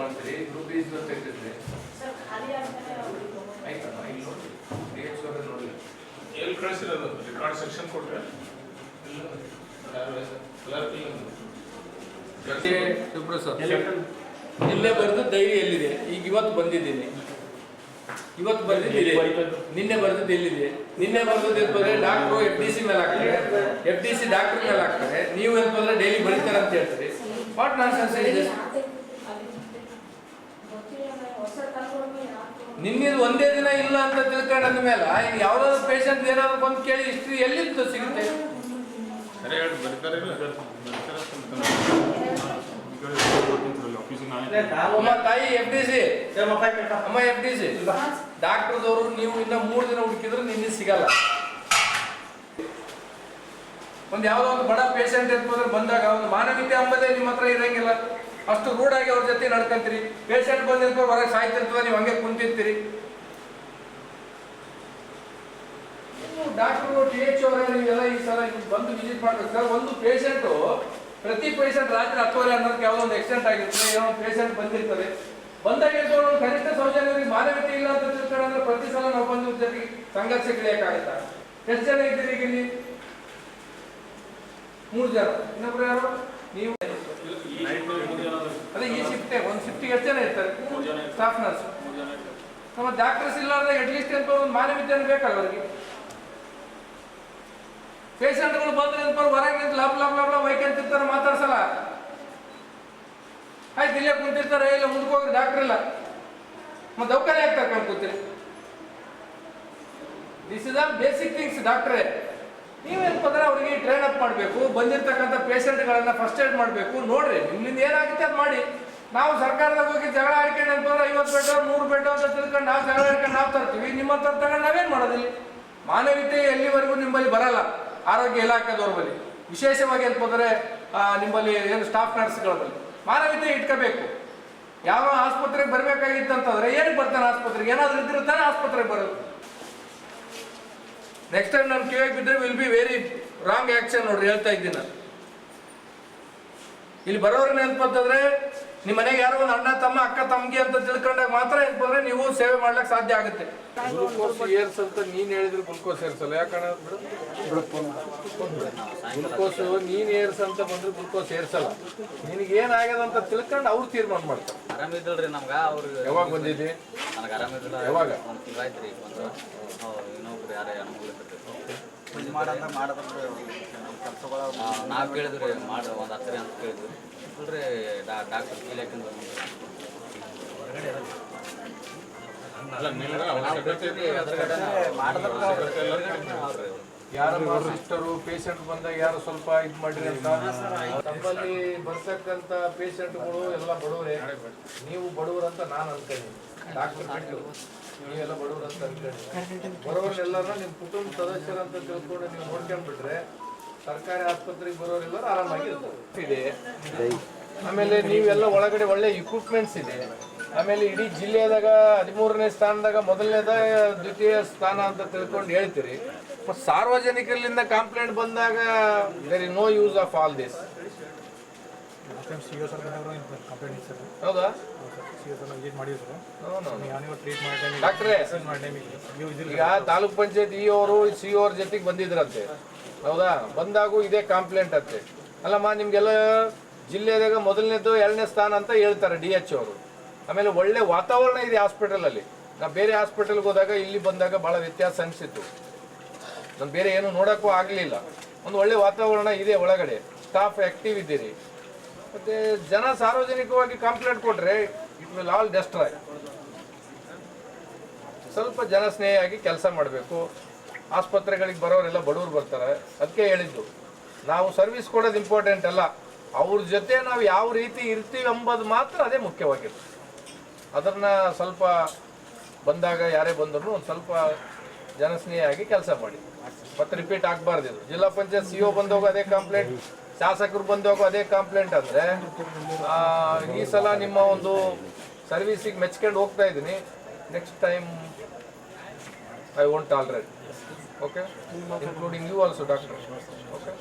ಮಾಡ್ತೀರಿ? Group B ತೆಗೆದಿದ್ರಿ ಆಯ್ತಮ್ಮ ಇಲ್ಲಿ ನೋಡಿ. ಡಿ ಎಚ್ ಅವರೇ ನೋಡಿ. ಎಲ್ಲಿ ಕಳಿಸಿರೋದು ರೆಕಾರ್ಡ್ ಸೆಕ್ಷನ್ ಕೊಟ್ಟರೆ ಇಲ್ಲೇ ಬರೆದು ಡೈರಿ ಎಲ್ಲಿದೆ? ಈಗ ಇವತ್ತು ಬಂದಿದ್ದೀನಿ. ಇವತ್ತು ಬಂದಿದ್ದೀನಿ. ನಿನ್ನೆ ಬರ್ದಿದ್ದು ಎಲ್ಲಿದೆ? ನಿನ್ನೆ ಬರ್ದಿದ್ದು ಬಂದ್ರೆ ಡಾಕ್ಟ್ರು ಎಫ್ ಡಿ ಸಿ ಮೇಲೆ ಹಾಕ್ತಾರೆ. ಎಫ್ ಡಿ ಸಿ ಡಾಕ್ಟರ್ ಮೇಲೆ ಹಾಕ್ತಾರೆ. ನೀವು ಅಂತ ಬಂದ್ರೆ ಡೈಲಿ ಬರೀತಾರೆ ಅಂತ ಹೇಳ್ತೀರಿ. ವಾಟ್ ನಾನ್ ಸೆನ್ಸ್ ಇದೆ ನಿನ್ನಿದು ಒಂದೇ ದಿನ ಇಲ್ಲ ಅಂತ ತಿಳ್ಕೊಂಡ ಮೇಲೆ ಈಗ ಯಾವ್ದಾದ್ರು ಪೇಷಂಟ್ ಏನಾದ್ರು ಬಂದು ಕೇಳಿ ಇಷ್ಟು ಎಲ್ಲಿಂದ ಸಿಗುತ್ತೆ? ತಾಯಿ ಎಫ್ ಡಿ ಸಿ ಅಮ್ಮ ಎಫ್ ಡಿ ಸಿ ಡಾಕ್ಟರ್ದವರು ನೀವು ಇನ್ನ ಮೂರು ದಿನ ಹುಡುಕಿದ್ರೆ ನಿನ್ನೆ ಸಿಗಲ್ಲ. ಒಂದು ಯಾವುದೋ ಒಂದು ಬಡ ಪೇಷಂಟ್ ಎತ್ಕೊಂಡ್ರೆ ಬಂದಾಗ ಒಂದು ಮಾನವೀಯತೆ ಅಂಬದೇ ನಿಮ್ಮ ಹತ್ರ ಇರಂಗಿಲ್ಲ. ಅಷ್ಟು ರೂಢಾಗಿ ಅವ್ರ ಜೊತೆ ನಡ್ಕೊಂತೀರಿ. ಪೇಷಂಟ್ ಬಂದಿರ್ತಾರೆ ಹೊರಗೆ ಸಾಯ್ತಿರ್ತದೆ ನೀವು ಹಂಗೆ ಕುಂತಿರ್ತೀರಿ. ಡಾಕ್ಟರ್ ಟಿ ಎಚ್ ಈ ಸಲ ಬಂದು ವಿಸಿಟ್ ಮಾಡ್ಬೇಕು. ಸರ್, ಒಂದು ಪೇಷಂಟು ಪ್ರತಿ ಪೇಷಂಟ್ ರಾತ್ರಿ ಹತ್ತುವರೆ ಅನ್ನೋದಕ್ಕೆ ಯಾವುದೋ ಒಂದು ಆಕ್ಸಿಡೆಂಟ್ ಆಗಿರ್ತದೆ, ಏನೋ ಒಂದು ಪೇಷಂಟ್ ಬಂದಿರ್ತದೆ. ಬಂದಾಗ ಒಂದು ಕನಿಷ್ಠ ಸೌಜನ್ಯರಿಗೆ ಮಾನವೀಯತೆ ಇಲ್ಲ ಅಂತ ತಿಳ್ಕೊಂಡ್ರೆ ಪ್ರತಿ ಸಲ ನಾವು ಬಂದು ಜೊತೆಗೆ ಸಂಘರ್ಷ ಇಳಿಯಕ್ಕಾಗತ್ತಾ ಎಷ್ಟು ಜನ ಇದ್ದೀರಿ ಈಗ ಇಲ್ಲಿ? ಮೂರು ಜನ. ಇನ್ನೊಬ್ರು ಯಾರು? ನೀವು. ಅದೇ ಈ ಶಿಫ್ಟೇ, ಒಂದ್ ಶಿಫ್ಟಿಗೆ ಎಷ್ಟು ಜನ ಇರ್ತಾರೆ? ಸ್ಟಾಫ್ ನರ್ಸ್ ನಮ್ಮ ಡಾಕ್ಟರ್ಸ್ ಇಲ್ಲಾರ್ದಾಗ ಅಟ್ಲೀಸ್ಟ್ ಅಂತ ಒಂದು ಮಾನವೀಯತೆ ಬೇಕಲ್ಲ ಅವರಿಗೆ? ಪೇಷಂಟ್ಗಳು ಬಂದ್ರೆ ಅಂತ ಹೊರಗೆ ನಿಂತು ಲಾಪ್ ಲಾಪ್ ಲಾಪ್ ವೈಕಂತಿರ್ತಾರೆ ಮಾತಾಡ್ಸಲ್ಲ. ಆಯ್ತು, ಇಲ್ಲೇ ಕುಂತಿರ್ತಾರೆ, ಇಲ್ಲ ಮುಂದಕ್ಕೆ ಡಾಕ್ಟರ್ ಇಲ್ಲ ಮತ್ತೆ ದೌಖಾನೆ ಆಗ್ತಾರೆ, ಕರ್ಕೊಂಡು ಕೂತಿರಿ. This is all basic things ಡಾಕ್ಟ್ರೇ ಅವ್ರಿಗೆ ಟ್ರೈನ್ ಅಪ್ ಮಾಡಬೇಕು, ಬಂದಿರತಕ್ಕಂಥ ಪೇಷಂಟ್ಗಳನ್ನ ಫಸ್ಟ್ ಏಡ್ ಮಾಡಬೇಕು. ನೋಡ್ರಿ, ನಿಮ್ಮಿಂದ ಏನಾಗುತ್ತೆ ಅದು ಮಾಡಿ. ನಾವು ಸರ್ಕಾರದಾಗ ಹೋಗಿ ಜಗಳ ಆಡ್ಕೊಂಡು ಅಂತಂದ್ರೆ ಐವತ್ತು ಬೆಡ್ ನೂರು ಬೆಡ್ ಅಂತ ತಿಳ್ಕೊಂಡು ನಾವು ಜಗಳ ಆಡ್ಕೊಂಡು ನಾವು ತರ್ತೀವಿ. ನಿಮ್ಮ ಹತ್ರ ತಗೊಂಡು ನಾವೇನು ಮಾಡೋದಿಲ್ಲ? ಮಾನವೀಯತೆ ಎಲ್ಲಿವರೆಗೂ ನಿಮ್ಮಲ್ಲಿ ಬರಲ್ಲ. ಆರೋಗ್ಯ ಇಲಾಖೆದವ್ರ ಬಳಿ. ವಿಶೇಷವಾಗಿ ಅಂತಂದ್ರೆ ನಿಮ್ಮಲ್ಲಿ ಏನು ಸ್ಟಾಫ್ ನರ್ಸ್ಗಳ ಬಳಿ. ಮಾನವೀಯತೆ ಇಟ್ಕೋಬೇಕು. ಯಾವ ಆಸ್ಪತ್ರೆಗೆ ಬರಬೇಕಾಗಿತ್ತು ಅಂತಂದ್ರೆ ಏನಕ್ಕೆ ಬರ್ತಾನೆ ಆಸ್ಪತ್ರೆಗೆ? ಏನಾದರೂ ಇದ್ದಿರ್ತಾನೆ ತಾನೇ ಆಸ್ಪತ್ರೆಗೆ ಬರೋದು ನೆಕ್ಸ್ಟ್ ಟೈಮ್ ನಾನು ಕಿವಿಯಾಗಿ ಬಿದ್ದರೆ will be very wrong action ನೋಡ್ರಿ ಹೇಳ್ತಾ ಇದ್ದೀನಿ ನಾನು. ಇಲ್ಲಿ ಬರೋರು ನೆನಪಂತಂದ್ರೆ ನಿಮ್ಮ ಮನೆಗೆ ಯಾರೋ ಒಂದು ಅಣ್ಣ ತಮ್ಮ ಅಕ್ಕ ತಮ್ಮಗೆ ಅಂತ ತಿಳ್ಕೊಂಡಾಗ ಮಾತ್ರ ಏನಪ್ಪಂದ್ರೆ ನೀವು ಸೇವೆ ಮಾಡ್ಲಿಕ್ಕೆ ಸಾಧ್ಯ ಆಗುತ್ತೆ. ಗ್ಲುಕೋಸ್ ಏರ್ಸ್ ಅಂತ ನೀನ್ ಹೇಳಿದ್ರೆ ಗ್ಲುಕೋಸ್ ಏರ್ಸಲ್ಲ ಯಾಕಣ್ಣ? ಗ್ಲುಕೋಸ್ ನೀನ್ ಏರ್ಸ್ ಅಂತ ಬಂದ್ರೆ ಗ್ಲುಕೋಸ್ ಏರ್ಸಲ್ಲ ನಿನಗೆ ಏನಾಗ್ಯದ ಅಂತ ತಿಳ್ಕೊಂಡು ಅವ್ರು ತೀರ್ಮಾನ ಮಾಡ್ತಾರೆ. ಆರಾಮಿದ್ದಲ್ರಿ ನಮ್ಗ ಅವ್ರಿಗೆ ಯಾವಾಗ ಬಂದಿದ್ದಿ? ನನಗೆ ಆರಾಮಿದ್ದಿಲ್ಲ ಯಾವಾಗ? ಒಂದು ತಿಂಗಳಾಯ್ತು ರೀ ಯಾರೇ ಅನುಕೂಲ ನಾವು ಕೇಳಿದ್ರಿ ಮಾಡ ಒಂದು ಹತ್ತು ಅಂತ ಕೇಳಿದ್ವಿ. ಇಲ್ರಿ ಡಾಕ್ಟರ್ ಕೀಲಕಿಂದ ಯಾರು ಯಾರಮ್ಮ ಸಿಸ್ಟರು ಪೇಷಂಟ್ ಬಂದಾಗ ಯಾರು ಸ್ವಲ್ಪ ಇದು ಮಾಡ್ರಿ ಅಂತ? ನಮ್ಮಲ್ಲಿ ಬರ್ತಕ್ಕಂಥ ಪೇಷಂಟ್ಗಳು ಎಲ್ಲ ಬಡವರೇ. ನೀವು ಬಡವರಂತ ಅಂತ ನಾನು ಅನ್ಕೊಂಡಿ ಡಾಕ್ಟರ್ ಬಿಟ್ಟು ನೀವೆಲ್ಲ ಬಡವರು ಅಂತ ಅಂತೇಳಿ ಬರೋರೆಲ್ಲರೂ ನಿಮ್ಮ ಕುಟುಂಬ ಸದಸ್ಯರಂತ ತಿಳ್ಕೊಂಡು ನೀವು ನೋಡ್ಕೊಂಡ್ಬಿಟ್ರೆ ಸರ್ಕಾರಿ ಆಸ್ಪತ್ರೆಗೆ ಬರೋರೆಲ್ಲರೂ ಆರಾಮಾಗಿ ಇದೆ. ಆಮೇಲೆ ನೀವೆಲ್ಲ ಒಳಗಡೆ ಒಳ್ಳೆ ಇಕ್ವಿಪ್ಮೆಂಟ್ಸ್ ಇದೆ. ಆಮೇಲೆ ಇಡೀ ಜಿಲ್ಲೆದಾಗ ಹದಿಮೂರನೇ ಸ್ಥಾನದಾಗ ಮೊದಲನೇದ ದ್ವಿತೀಯ ಸ್ಥಾನ ಅಂತ ತಿಳ್ಕೊಂಡು ಹೇಳ್ತೀರಿ. ಸಾರ್ವಜನಿಕರಿಂದ ಕಂಪ್ಲೇಂಟ್ ಬಂದಾಗ there is no use of all this C O sir ಬಂದವರು ಕಂಪ್ಲೇಂಟ್ ಇತ್ತು ಸರ್. ಹೌದಾ? C O sir visit. Treat ಟೈಮಿಗೆ ಡಾಕ್ಟ್ರೇ ನೀವು ಈಗ ತಾಲೂಕ್ ಪಂಚಾಯತ್ ಇ ಅವರು ಸಿ ಅವ್ರ ಜೊತೆಗೆ ಬಂದಿದ್ರಂತೆ. ಹೌದಾ? ಬಂದಾಗೂ ಇದೇ ಕಾಂಪ್ಲೇಂಟ್ ಅಂತೆ. ಅಲ್ಲಮ್ಮ ನಿಮ್ಗೆಲ್ಲ ಜಿಲ್ಲೆದಾಗ ಮೊದಲನೇದು ಎರಡನೇ ಸ್ಥಾನ ಅಂತ ಹೇಳ್ತಾರೆ ಡಿ ಎಚ್ ಅವರು. ಆಮೇಲೆ ಒಳ್ಳೆ ವಾತಾವರಣ ಇದೆ ಹಾಸ್ಪಿಟಲ್ ಅಲ್ಲಿ. ನಾ ಬೇರೆ ಹಾಸ್ಪಿಟಲ್ಗೆ ಹೋದಾಗ ಇಲ್ಲಿ ಬಂದಾಗ ಬಹಳ ವ್ಯತ್ಯಾಸ ಅನಿಸಿತ್ತು. ನಾನು ಬೇರೆ ಏನು ನೋಡಕ್ಕೂ ಆಗಲಿಲ್ಲ. ಒಂದು ಒಳ್ಳೆ ವಾತಾವರಣ ಇದೆ ಒಳಗಡೆ. ಸ್ಟಾಫ್ ಆಕ್ಟಿವ್ ಇದ್ದೀರಿ. ಮತ್ತೆ ಜನ ಸಾರ್ವಜನಿಕವಾಗಿ ಕಂಪ್ಲೇಂಟ್ ಕೊಟ್ರೆ ಇಟ್ ವಿಲ್ ಆಲ್ ಡೆಸ್ಟ್ರಾಯ್ ಸ್ವಲ್ಪ ಜನಸ್ನೇಹಿಯಾಗಿ ಕೆಲಸ ಮಾಡಬೇಕು. ಆಸ್ಪತ್ರೆಗಳಿಗೆ ಬರೋರೆಲ್ಲ ಬಡವರು ಬರ್ತಾರೆ. ಅದಕ್ಕೆ ಹೇಳಿದ್ದು. ನಾವು ಸರ್ವಿಸ್ ಕೊಡೋದು ಇಂಪಾರ್ಟೆಂಟ್ ಅಲ್ಲ. ಅವ್ರ ಜೊತೆ ನಾವು ಯಾವ ರೀತಿ ಇರ್ತೀವಿ ಎಂಬುದು ಮಾತ್ರ ಅದೇ ಮುಖ್ಯವಾಗಿರುತ್ತೆ. ಅದನ್ನು ಸ್ವಲ್ಪ ಬಂದಾಗ ಯಾರೇ ಬಂದರೂ ಒಂದು ಸ್ವಲ್ಪ ಜನಸ್ನೇಹಿಯಾಗಿ ಕೆಲಸ ಮಾಡಿ. ಮತ್ತೆ ರಿಪೀಟ್ ಆಗಬಾರ್ದು ಜಿಲ್ಲಾ ಪಂಚಾಯತ್ ಸಿ ಒ ಬಂದೋಗ ಅದೇ ಕಂಪ್ಲೇಂಟ್ ಶಾಸಕರು ಹೋಗೋ ಅದೇ ಕಂಪ್ಲೇಂಟ್ ಅಂದರೆ ಈ ಸಲ ನಿಮ್ಮ ಒಂದು ಸರ್ವಿಸಿಗೆ ಮೆಚ್ಕೊಂಡು ಹೋಗ್ತಾ ಇದ್ದೀನಿ. Next time I want already okay including you also doctor Okay?